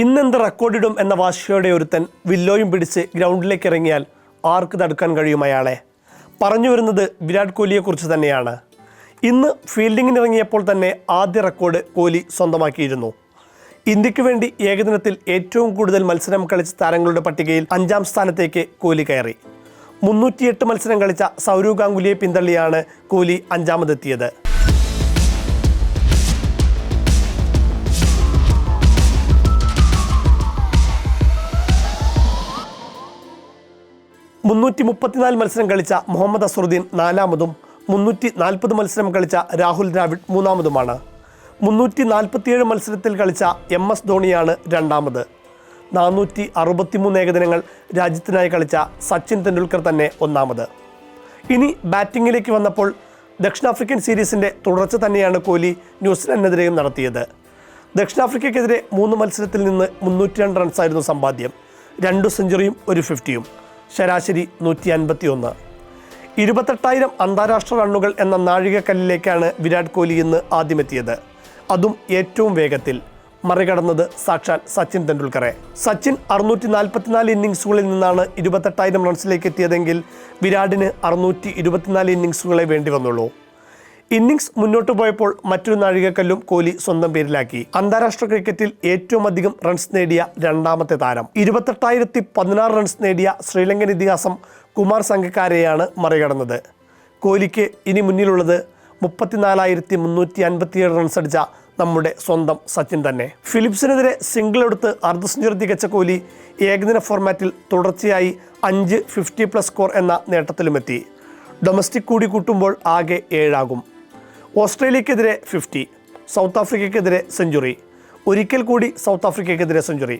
ഇന്നെന്ത് റെക്കോർഡിടും എന്ന വാശിയോടെ ഒരുത്തൻ വില്ലോയും പിടിച്ച് ഗ്രൗണ്ടിലേക്ക് ഇറങ്ങിയാൽ ആർക്ക് തടുക്കാൻ കഴിയും അയാളെ? പറഞ്ഞു വരുന്നത് വിരാട് കോഹ്ലിയെക്കുറിച്ച് തന്നെയാണ്. ഇന്ന് ഫീൽഡിങ്ങിന് ഇറങ്ങിയപ്പോൾ തന്നെ ആദ്യ റെക്കോർഡ് കോഹ്ലി സ്വന്തമാക്കിയിരുന്നു. ഇന്ത്യയ്ക്ക് വേണ്ടി ഏകദിനത്തിൽ ഏറ്റവും കൂടുതൽ മത്സരം കളിച്ച താരങ്ങളുടെ പട്ടികയിൽ അഞ്ചാം സ്ഥാനത്തേക്ക് കോഹ്ലി കയറി. മുന്നൂറ്റിയെട്ട് മത്സരം കളിച്ച സൗരവ് ഗാംഗുലിയെ പിന്തള്ളിയാണ് കോഹ്ലി അഞ്ചാമതെത്തിയത്. മുന്നൂറ്റി മുപ്പത്തിനാല് മത്സരം കളിച്ച മുഹമ്മദ് അസറുദ്ദീൻ നാലാമതും മുന്നൂറ്റി നാൽപ്പത് മത്സരം കളിച്ച രാഹുൽ ദ്രാവിഡ് മൂന്നാമതുമാണ്. മുന്നൂറ്റി നാൽപ്പത്തിയേഴ് മത്സരത്തിൽ കളിച്ച എം എസ് ധോണിയാണ് രണ്ടാമത്. നാനൂറ്റി അറുപത്തിമൂന്ന് ഏകദിനങ്ങൾ രാജ്യത്തിനായി കളിച്ച സച്ചിൻ തെണ്ടുൽക്കർ തന്നെ ഒന്നാമത്. ഇനി ബാറ്റിങ്ങിലേക്ക് വന്നപ്പോൾ ദക്ഷിണാഫ്രിക്കൻ സീരീസിന്റെ തുടർച്ച തന്നെയാണ് കോഹ്ലി ന്യൂസിലൻഡിനെതിരെയും നടത്തിയത്. ദക്ഷിണാഫ്രിക്കയ്ക്കെതിരെ മൂന്ന് മത്സരത്തിൽ നിന്ന് മുന്നൂറ്റി രണ്ട് റൺസായിരുന്നു സമ്പാദ്യം. രണ്ട് സെഞ്ചുറിയും ഒരു ഫിഫ്റ്റിയും. ശരാശരി നൂറ്റി അൻപത്തി ഒന്ന് ഇരുപത്തെട്ടായിരം അന്താരാഷ്ട്ര റണ്ണുകൾ എന്ന നാഴികക്കല്ലിലേക്കാണ് വിരാട് കോഹ്ലി ഇന്ന് ആദ്യമെത്തിയത്. അതും ഏറ്റവും വേഗത്തിൽ. മറികടന്നത് സാക്ഷാൽ സച്ചിൻ തെണ്ടുൽക്കറെ സച്ചിൻ അറുന്നൂറ്റി നാൽപ്പത്തിനാല് ഇന്നിങ്സുകളിൽ നിന്നാണ് ഇരുപത്തെട്ടായിരം റൺസിലേക്ക് എത്തിയതെങ്കിൽ വിരാടിന് അറുന്നൂറ്റി ഇരുപത്തിനാല് ഇന്നിങ്സുകളെ വേണ്ടി വന്നുള്ളൂ. ഇന്നിങ്സ് മുന്നോട്ട് പോയപ്പോൾ മറ്റൊരു നാഴികക്കല്ലും കോഹ്ലി സ്വന്തം പേരിലാക്കി. അന്താരാഷ്ട്ര ക്രിക്കറ്റിൽ ഏറ്റവും അധികം റൺസ് നേടിയ രണ്ടാമത്തെ താരം. ഇരുപത്തെട്ടായിരത്തി പതിനാറ് റൺസ് നേടിയ ശ്രീലങ്കൻ ഇതിഹാസം കുമാർ സംഘക്കാരെയാണ് മറികടന്നത്. കോഹ്ലിക്ക് ഇനി മുന്നിലുള്ളത് മുപ്പത്തിനാലായിരത്തി മുന്നൂറ്റി അൻപത്തിയേഴ് റൺസ് അടിച്ച നമ്മുടെ സ്വന്തം സച്ചിൻ തന്നെ. ഫിലിപ്സിനെതിരെ സിംഗിൾ എടുത്ത് അർദ്ധ സെഞ്ചുറി തികച്ച കോഹ്ലി ഏകദിന ഫോർമാറ്റിൽ തുടർച്ചയായി അഞ്ച് ഫിഫ്റ്റി പ്ലസ് സ്കോർ എന്ന നേട്ടത്തിലുമെത്തി. ഡൊമസ്റ്റിക് കൂടി കൂട്ടുമ്പോൾ ആകെ ഏഴാകും. ഓസ്ട്രേലിയക്കെതിരെ ഫിഫ്റ്റി സൗത്ത് ആഫ്രിക്കയ്ക്കെതിരെ സെഞ്ചുറി ഒരിക്കൽ കൂടി സൗത്ത് ആഫ്രിക്കയ്ക്കെതിരെ സെഞ്ചുറി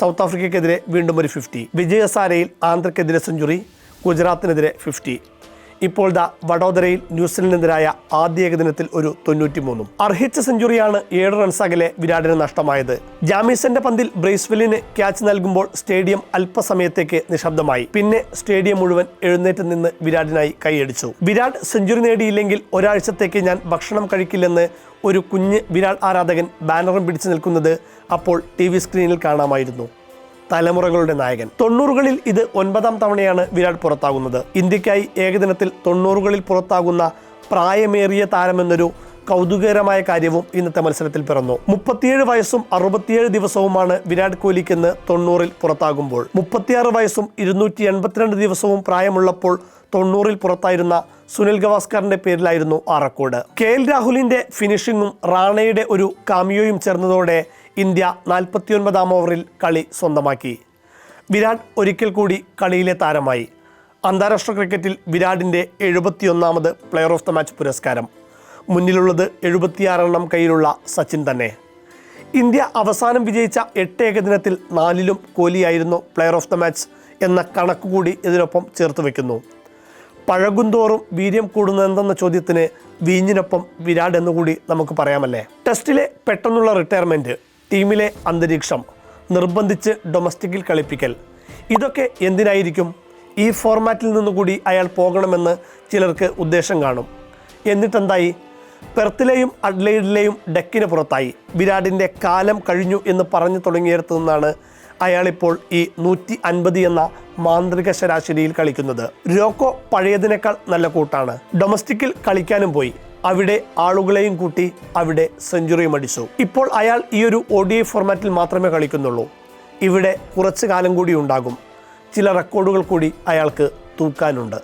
സൗത്ത് ആഫ്രിക്കയ്ക്കെതിരെ വീണ്ടും ഒരു ഫിഫ്റ്റി വിജയസാരയിൽ ആന്ധ്രയ്ക്കെതിരെ സെഞ്ചുറി ഗുജറാത്തിനെതിരെ ഫിഫ്റ്റി ഇപ്പോൾ ദ വഡോദരയിൽ ന്യൂസിലൻഡിനെതിരായ ആദ്യ ഏകദിനത്തിൽ ഒരു തൊണ്ണൂറ്റി മൂന്നും അർഹിച്ച സെഞ്ചുറിയാണ് ഏഴ് റൺസ് അകലെ വിരാടിന് നഷ്ടമായത്. ജാമീസന്റെ പന്തിൽ ബ്രേസ്വെല്ലിന് ക്യാച്ച് നൽകുമ്പോൾ സ്റ്റേഡിയം അല്പസമയത്തേക്ക് നിശബ്ദമായി. പിന്നെ സ്റ്റേഡിയം മുഴുവൻ എഴുന്നേറ്റ് നിന്ന് വിരാടിനായി കൈയടിച്ചു. വിരാട് സെഞ്ചുറി നേടിയില്ലെങ്കിൽ ഒരാഴ്ചത്തേക്ക് ഞാൻ ഭക്ഷണം കഴിക്കില്ലെന്ന് ഒരു കുഞ്ഞ് വിരാട് ആരാധകൻ ബാനറും പിടിച്ചു നിൽക്കുന്നത് അപ്പോൾ ടി സ്ക്രീനിൽ കാണാമായിരുന്നു. തലമുറകളുടെ നായകൻ. തൊണ്ണൂറുകളിൽ ഇത് ഒൻപതാം തവണയാണ് വിരാട് പുറത്താകുന്നത്. ഇന്ത്യക്കായി ഏകദിനത്തിൽ തൊണ്ണൂറുകളിൽ പുറത്താകുന്ന പ്രായമേറിയ താരമെന്നൊരു കൗതുകകരമായ കാര്യവും ഇന്നത്തെ മത്സരത്തിൽ പിറന്നു. മുപ്പത്തിയേഴ് വയസ്സും അറുപത്തിയേഴ് ദിവസവുമാണ് വിരാട് കോഹ്ലിക്കെന്ന് തൊണ്ണൂറിൽ പുറത്താകുമ്പോൾ. മുപ്പത്തിയാറ് വയസ്സും ഇരുന്നൂറ്റി എൺപത്തിരണ്ട് ദിവസവും പ്രായമുള്ളപ്പോൾ തൊണ്ണൂറിൽ പുറത്തായിരുന്ന സുനിൽ ഗവാസ്കറിന്റെ പേരിലായിരുന്നു ആ റെക്കോർഡ്. കെ എൽ രാഹുലിന്റെ ഫിനിഷിങ്ങും റാണയുടെ ഒരു കാമിയോയും ചേർന്നതോടെ ഇന്ത്യ നാൽപ്പത്തിയൊൻപതാം ഓവറിൽ കളി സ്വന്തമാക്കി. വിരാട് ഒരിക്കൽ കൂടി കളിയിലെ താരമായി. അന്താരാഷ്ട്ര ക്രിക്കറ്റിൽ വിരാടിന്റെ എഴുപത്തിയൊന്നാമത് പ്ലെയർ ഓഫ് ദ മാച്ച് പുരസ്കാരം. മുന്നിലുള്ളത് എഴുപത്തിയാറെണ്ണം കയ്യിലുള്ള സച്ചിൻ തന്നെ. ഇന്ത്യ അവസാനം വിജയിച്ച എട്ട് ഏകദിനത്തിൽ നാലിലും കോഹ്ലിയായിരുന്നു പ്ലെയർ ഓഫ് ദ മാച്ച് എന്ന കണക്കുകൂടി ഇതിനൊപ്പം ചേർത്ത് വയ്ക്കുന്നു. പഴകുന്തോറും വീര്യം കൂടുന്നതെന്ന ചോദ്യത്തിന് വീഞ്ഞിനൊപ്പം വിരാട് എന്നുകൂടി നമുക്ക് പറയാമല്ലേ? ടെസ്റ്റിലെ പെട്ടെന്നുള്ള റിട്ടയർമെന്റ് ടീമിലെ അന്തരീക്ഷം നിർബന്ധിച്ച് ഡൊമസ്റ്റിക്കിൽ കളിപ്പിക്കൽ. ഇതൊക്കെ എന്തിനായിരിക്കും? ഈ ഫോർമാറ്റിൽ നിന്നുകൂടി അയാൾ പോകണമെന്ന് ചിലർക്ക് ഉദ്ദേശം കാണും. എന്നിട്ടെന്തായി? പെർത്തിലെയും അഡ്ലൈഡിലെയും ഡെക്കിന് പുറത്തായി. വിരാടിന്റെ കാലം കഴിഞ്ഞു എന്ന് പറഞ്ഞു തുടങ്ങിയിടത്തു നിന്നാണ് അയാളിപ്പോൾ ഈ നൂറ്റി അൻപത് എന്ന മാന്ത്രിക ശരാശരിയിൽ കളിക്കുന്നത്. രോക്കോ പഴയതിനേക്കാൾ നല്ല കൂട്ടാണ്. ഡൊമസ്റ്റിക്കിൽ കളിക്കാനും പോയി. അവിടെ ആളുകളെയും കൂട്ടി അവിടെ സെഞ്ചുറിയും അടിച്ചു. ഇപ്പോൾ അയാൾ ഈ ഒരു ഒ ഡി ഫോർമാറ്റിൽ മാത്രമേ കളിക്കുന്നുള്ളൂ. ഇവിടെ കുറച്ചു കാലം കൂടി ഉണ്ടാകും. ചില റെക്കോർഡുകൾ കൂടി അയാൾക്ക് തൂക്കാനുണ്ട്.